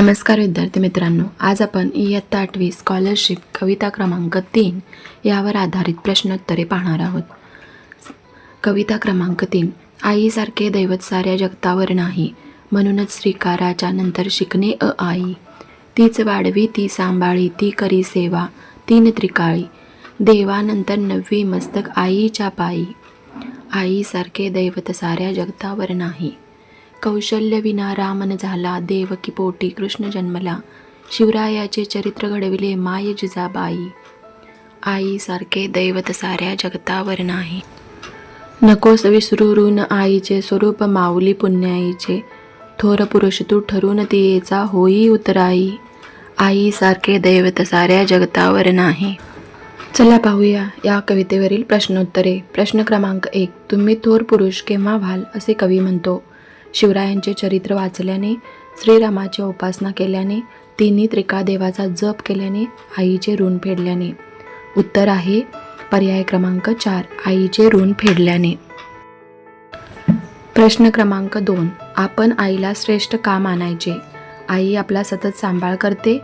नमस्कार विद्यार्थी मित्रांनो आज आपण इयत्ता आठवी स्कॉलरशिप कविता क्रमांक तीन यावर आधारित प्रश्नोत्तरे पाहणार आहोत. कविता क्रमांक तीन आईसारखे दैवत साऱ्या जगतावर नाही म्हणूनच स्वीकाराच्या नंतर शिकणे अ आई. तीच वाढवी ती सांभाळी ती करी सेवा तीन त्रिकाळी. देवानंतर नववी मस्तक आईच्या पायी. आईसारखे दैवत साऱ्या जगतावर नाही. कौशल्य विना रामन झाला देवकी पोटी कृष्ण जन्मला. शिवरायाचे चरित्र घडविले माय जिजाबाई. आईसारखे दैवत साऱ्या जगतावर नाही. नकोस विसरू ऋण आईचे स्वरूप माऊली पुण्याईचे. थोर पुरुष तू ठरून तियेचा होई उतराई. आईसारखे दैवत साऱ्या जगतावर नाही. चला पाहूया या कवितेवरील प्रश्नोत्तरे. प्रश्न क्रमांक एक तुम्ही थोर पुरुष केव्हा व्हाल असे कवी म्हणतो? शिवरायांचे चरित्र वाचल्याने श्रीरामाची उपासना केल्याने तिन्ही त्रिकादेवाचा जप केल्याने आईचे ऋण फेडल्याने. उत्तर आहे पर्याय क्रमांक चार आईचे ऋण फेडल्याने. प्रश्न क्रमांक दोन आपण आईला श्रेष्ठ का मानायचे? आई आपला सतत सांभाळ करते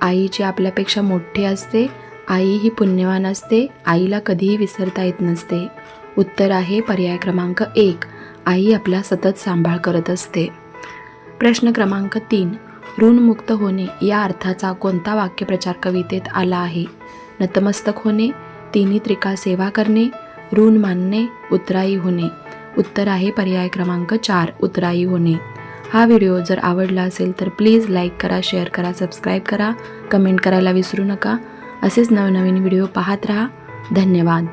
आईची आपल्यापेक्षा मोठी असते आई ही पुण्यवान असते आईला कधीही विसरता येत नसते. उत्तर आहे पर्याय क्रमांक एक आई आपला सतत सांभाळ करत असते. प्रश्न क्रमांक तीन. ऋणमुक्त होणे या अर्थाचा कोणता वाक्यप्रचार कवितेत आला आहे? नतमस्तक होणे तिन्ही त्रिका सेवा करणे ऋण मानणे उतराई होणे. उत्तर आहे पर्याय क्रमांक चार उतराई होणे. हा व्हिडिओ जर आवडला असेल तर प्लीज लाईक करा शेअर करा सबस्क्राईब करा. कमेंट करायला विसरू नका. असेच नवनवीन व्हिडिओ पाहत राहा. धन्यवाद.